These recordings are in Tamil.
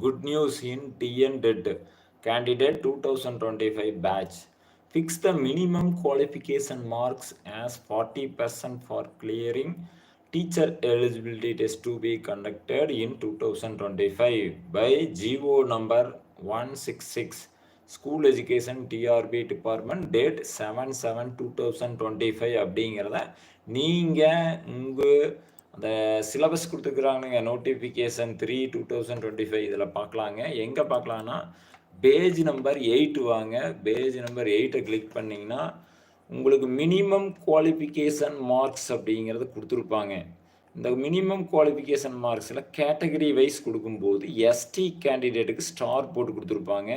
Good news in TNTET candidate two thousand twenty five batch fix the minimum qualification marks as forty percent for clearing teacher eligibility test to be conducted in two thousand twenty five by GO number one six six school education TRB department date seven seven two thousand twenty five அப்படிங்கிறத நீங்கள் உங்கள் அந்த சிலபஸ் கொடுத்துருக்குறாங்க notification three two thousand twenty five இதில் பார்க்கலாங்க எங்கே பார்க்கலான்னா பேஜ் நம்பர் எயிட்டு வாங்க. பேஜ் நம்பர் எயிட்டை கிளிக் பண்ணிங்கன்னா உங்களுக்கு மினிமம் குவாலிஃபிகேஷன் மார்க்ஸ் அப்படிங்கிறது கொடுத்துருப்பாங்க. இந்த மினிமம் குவாலிஃபிகேஷன் மார்க்ஸில் கேட்டகரி வைஸ் கொடுக்கும்போது எஸ்டி கேண்டிடேட்டுக்கு ஸ்டார் போட்டு கொடுத்துருப்பாங்க.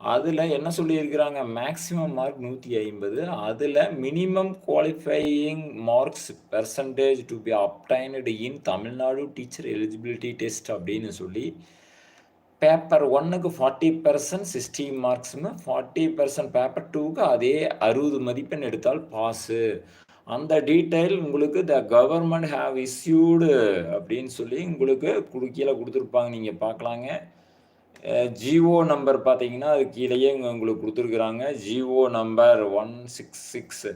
அதில் என்ன சொல்லியிருக்கிறாங்க? மேக்ஸிமம் மார்க் நூற்றி ஐம்பது. அதில் minimum qualifying marks percentage to be obtained in Tamil Nadu teacher eligibility test அப்படின்னு சொல்லி பேப்பர் ஒன்னுக்கு ஃபார்ட்டி பர்சன்ட் சிக்ஸ்டி மார்க்ஸ்னு ஃபார்ட்டி பர்சன்ட் பேப்பர் டூக்கு அதே அறுபது மதிப்பெண் எடுத்தால் பாஸு அந்த டீட்டெயில் உங்களுக்கு த கவர்மெண்ட் ஹாவ் இஸ்யூடு அப்படின்னு சொல்லி உங்களுக்கு கீழே கொடுத்துருப்பாங்க. நீங்கள் பார்க்கலாங்க. ஜிஓ நம்பர் பார்த்தீங்கன்னா அது கீழேயே உங்களுக்கு கொடுத்துருக்குறாங்க. GO number one six six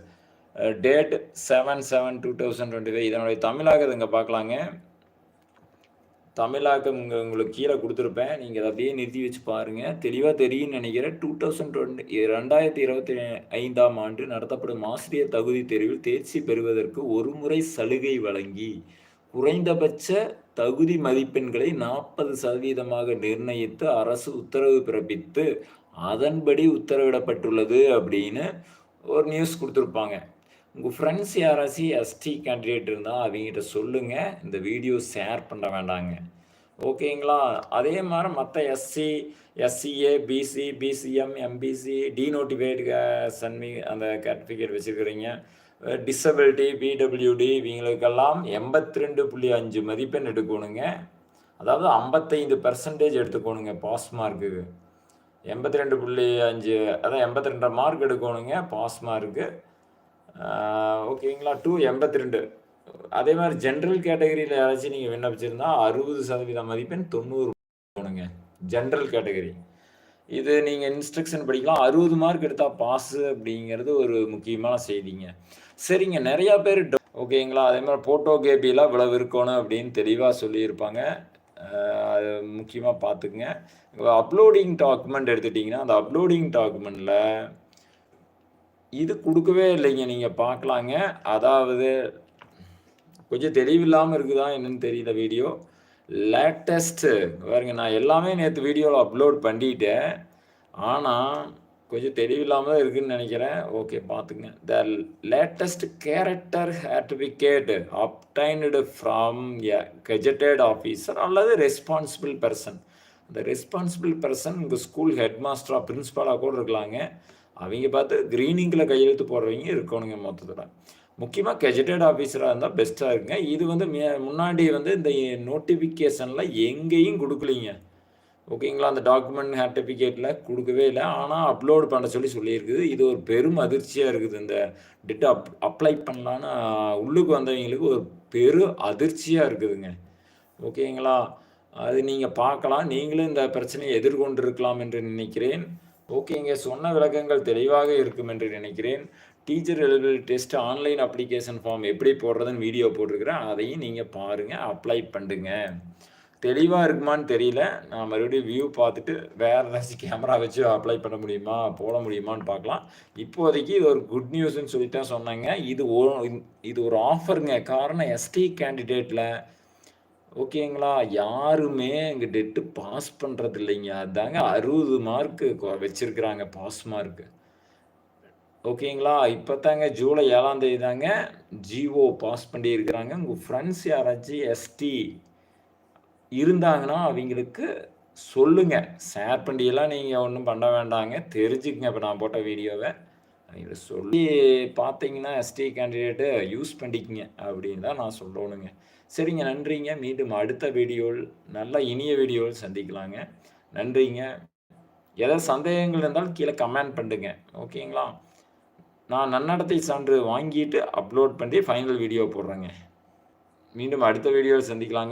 date seven seven two thousand twenty five இதனுடைய தமிழாக இங்கே பார்க்கலாங்க. தமிழாக்கம் இங்கே உங்களுக்கு கீழே கொடுத்துருப்பேன். நீங்கள் அதை அப்படியே நிறுத்தி வச்சு பாருங்கள் தெளிவாக தெரியும்னு நினைக்கிறேன். டூ தௌசண்ட் டுவெண்ட்டி ரெண்டாயிரத்தி இருபத்தி ஐந்தாம் ஆண்டு நடத்தப்படும் ஆசிரியர் தகுதி தேர்வில் தேர்ச்சி பெறுவதற்கு ஒரு முறை சலுகை வழங்கி குறைந்தபட்ச தகுதி மதிப்பெண்களை நாற்பது சதவீதமாக நிர்ணயித்து அரசு உத்தரவு பிறப்பித்து அதன்படி உத்தரவிடப்பட்டுள்ளது அப்படின்னு ஒரு நியூஸ் கொடுத்துருப்பாங்க. உங்கள் ஃப்ரெண்ட்ஸ் யாராச்சும் எஸ்டி கேண்டிடேட் இருந்தால் அவங்ககிட்ட சொல்லுங்கள் இந்த வீடியோ ஷேர் பண்ண வேண்டாங்க. ஓகேங்களா அதே மாதிரி மற்ற SC SCA BC BCM MBC denotified சன்மி அந்த சர்டிஃபிகேட் வச்சுருக்கிறீங்க. டிசபிலிட்டி பிடபிள்யூடி இவங்களுக்கெல்லாம் எண்பத்தி ரெண்டு புள்ளி அஞ்சு மதிப்பெண் எடுக்கணுங்க. அதாவது ஐம்பத்தைந்து பர்சன்டேஜ் எடுத்துக்கணுங்க பாஸ் மார்க்குக்கு எண்பத்தி ரெண்டு புள்ளி அஞ்சு அதான் எண்பத்தி ரெண்டு மார்க் எடுக்கணுங்க பாஸ் மார்க்கு ஓகேங்களா? டூ எண்பத்தி ரெண்டு அதே மாதிரி ஜென்ரல் கேட்டகரியில் யாராச்சும் நீங்கள் விண்ணப்பிச்சிருந்தா அறுபது சதவீத மதிப்பெண் தொண்ணூறு போகணுங்க ஜென்ரல் கேட்டகரி இது நீங்கள் இன்ஸ்ட்ரக்ஷன் படிக்கலாம். அறுபது மார்க் எடுத்தால் பாஸு அப்படிங்கிறது ஒரு முக்கியமான செய்திங்க. சரிங்க நிறையா பேர் ஓகேங்களா அதே மாதிரி ஃபோட்டோ கேபிலாம் இவ்வளவு இருக்கணும் அப்படின்னு தெளிவாக சொல்லியிருப்பாங்க. அது முக்கியமாக பார்த்துக்குங்க. அப்லோடிங் டாக்குமெண்ட் எடுத்துட்டிங்கன்னா அந்த அப்லோடிங் டாக்குமெண்ட்டில் இது கொடுக்கவே இல்லைங்க. நீங்கள் பார்க்கலாங்க. அதாவது கொஞ்சம் தெளிவில்லாமல் இருக்குதா என்னன்னு தெரியல வீடியோ. லேட்டஸ்ட்டு பாருங்க நான் எல்லாமே நேற்று வீடியோவில் அப்லோட் பண்ணிட்டேன். ஆனால் கொஞ்சம் தெளிவில்லாமல் தான் இருக்குதுன்னு நினைக்கிறேன். ஓகே பார்த்துங்க the latest character certificate obtained from a gazetted officer அல்லது ரெஸ்பான்சிபிள் பர்சன் அந்த ரெஸ்பான்சிபிள் பர்சன் உங்கள் ஸ்கூல் ஹெட் மாஸ்டராக பிரின்ஸ்பாலாக கூட இருக்கலாங்க. அவங்க பார்த்து க்ரீனிங்கில் கையெழுத்து போடுறவங்க இருக்கணுங்க மொத்தத்தில். முக்கியமாக கெஜெட்டட் ஆஃபீஸராக இருந்தால் பெஸ்ட்டாக இருக்குங்க. இது வந்து முன்னாடி வந்து இந்த நோட்டிஃபிகேஷனில் எங்கேயும் கொடுக்கலிங்க. ஓகேங்களா? அந்த டாக்குமெண்ட் சர்டிஃபிகேட்டில் கொடுக்கவே இல்லை. ஆனால் அப்லோடு பண்ண சொல்லி சொல்லியிருக்குது. இது ஒரு பெரும் அதிர்ச்சியாக இருக்குது. இந்த டிட் அப் அப்ளை பண்ணலான்னு உள்ளுக்கு வந்தவங்களுக்கு ஒரு பெரு அதிர்ச்சியாக இருக்குதுங்க. ஓகேங்களா? அது நீங்கள் பார்க்கலாம். நீங்களும் இந்த பிரச்சனையை எதிர்கொண்டிருக்கலாம் என்று நினைக்கிறேன். ஓகேங்க. சொன்ன விளக்கங்கள் தெளிவாக இருக்கும் என்று நினைக்கிறேன். Teacher eligibility test online application form எப்படி போடுறதுன்னு வீடியோ போட்டிருக்கிறேன். அதையும் நீங்கள் பாருங்கள் அப்ளை பண்ணுங்க. தெளிவாக இருக்குமான்னு தெரியல. நான் மறுபடியும் வியூ பார்த்துட்டு வேறு ஏதாச்சும் கேமரா வச்சு அப்ளை பண்ண முடியுமா போட முடியுமான்னு பார்க்கலாம். இப்போதைக்கு இது ஒரு குட் நியூஸ்ன்னு சொல்லிட்டு தான் சொன்னாங்க. இது இது ஒரு ஆஃபருங்க காரணம் எஸ்டி கேண்டிடேட்டில் ஓகேங்களா? யாருமே இங்கே டெட்டு பாஸ் பண்ணுறது இல்லைங்க அதாங்க அறுபது மார்க்கு வச்சுருக்குறாங்க பாஸ் மார்க்கு ஓகேங்களா? இப்போ தாங்க ஜூலை ஏழாம் தேதி தாங்க ஜிஓ பாஸ் பண்ணி இருக்கிறாங்க உங்கள் ஃப்ரெண்ட்ஸ் யாராச்சும் எஸ்டி இருந்தாங்கன்னா அவங்களுக்கு சொல்லுங்கள் ஷேர் பண்ணியெல்லாம் நீங்கள் ஒன்றும் பண்ண வேண்டாங்க. தெரிஞ்சுக்கங்க இப்போ நான் போட்ட வீடியோவை. அவங்கள சொல்லி பார்த்தீங்கன்னா எஸ்டி கேண்டிடேட்டு யூஸ் பண்ணிக்கங்க அப்படின்னு தான் நான் சொல்லணுங்க. சரிங்க நன்றிங்க. மீண்டும் அடுத்த வீடியோவில் நல்ல இனிய வீடியோவில் சந்திக்கலாங்க. நன்றிங்க. ஏதாவது சந்தேகங்கள் இருந்தாலும் கீழே கமெண்ட் பண்ணுங்க. ஓகேங்களா? நான் நன்னடத்தை சான்று வாங்கிட்டு அப்லோட் பண்ணி ஃபைனல் வீடியோ போடுறேங்க. மீண்டும் அடுத்த வீடியோவில் சந்திக்கலாங்க.